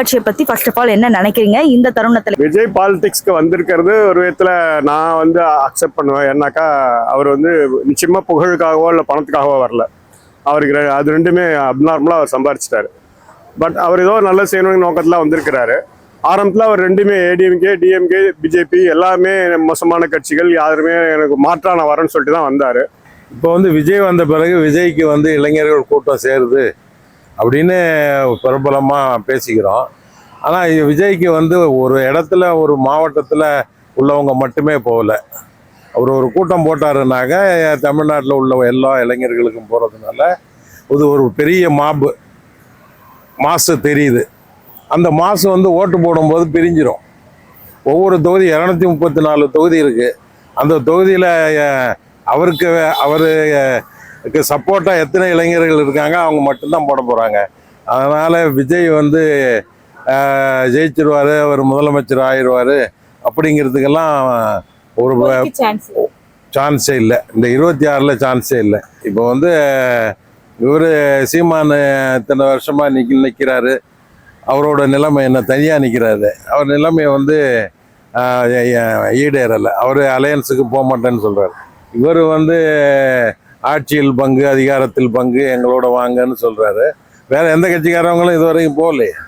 கட்சியை பத்தி first of all என்ன நினைக்கிறீங்க? இந்த தருணத்துல விஜய் பாலிடிக்ஸ்க்கு வந்திருக்கிறது ஒரு விதத்துல நான் வந்து அக்செப்ட் பண்ணுவேன். ஏன்னாக்கா அவர் வந்து நிச்சயமா புகழுக்காகவோ இல்லை பணத்துக்காகவோ வரல. அவருக்கு ரெ- அது ரெண்டுமே அப்நார்மலா அவர் சம்பாரிச்சிட்டாரு. பட் அவர் ஏதோ நல்ல செய்யணுங்கிற நோக்கத்துல வந்திருக்கிறாரு. ஆரம்பத்தில் அவர் ரெண்டுமே ஏடிஎம்கே டிஎம்கே பிஜேபி எல்லாமே மோசமான கட்சிகள். யாருமே எனக்கு மாற்றா நான் வரேன்னு சொல்லிட்டு தான் வந்தார். இப்போ வந்து விஜய் வந்த பிறகு விஜய்க்கு வந்து இளைஞர்கள் கூட்டம் சேருது. அப்படின்னு பிரபலமாக பேசிக்கிறோம். ஆனால் விஜய்க்கு வந்து ஒரு இடத்துல ஒரு மாவட்டத்தில் உள்ளவங்க மட்டுமே போகல. அவர் ஒரு கூட்டம் போட்டாருனாக்க தமிழ்நாட்டில் உள்ள எல்லா இளைஞர்களுக்கும் போகிறதுனால இது ஒரு பெரிய மாபு மாசு தெரியுது. அந்த மாசு வந்து ஓட்டு போடும்போது பிரிஞ்சிடும் ஒவ்வொரு தொகுதி இரநூத்தி முப்பத்தி நாலு தொகுதி இருக்குது அந்த தொகுதியில் அவருக்கு அவர் சப்போர்ட்டாக எத்தனை இளைஞர்கள் இருக்காங்க அவங்க மட்டும்தான் போட போகிறாங்க அதனால் விஜய் வந்து ஜெயிச்சிருவாரு அவர் முதலமைச்சர் ஆயிடுவார் அப்படிங்கிறதுக்கெல்லாம் ஒரு சான்ஸே இல்லை. இந்த இருபத்தி ஆறில் சான்ஸே இல்லை. இப்போ வந்து இவர் சீமான் இத்தனை வருஷமாக நிற்க நிற்கிறாரு அவரோட நிலைமை என்ன? தனியாக நிற்கிறாரு அவர் நிலைமை வந்து ஈடேறலை. அவர் அலையன்ஸுக்கு போக மாட்டேன்னு சொல்கிறார் இவர் வந்து ஆட்சியில் பங்கு அதிகாரத்தில் பங்கு எங்களோட வாங்கன்னு சொல்கிறாரு வேறு எந்த கட்சிக்காரவங்களும் இதுவரைக்கும் போகலையே.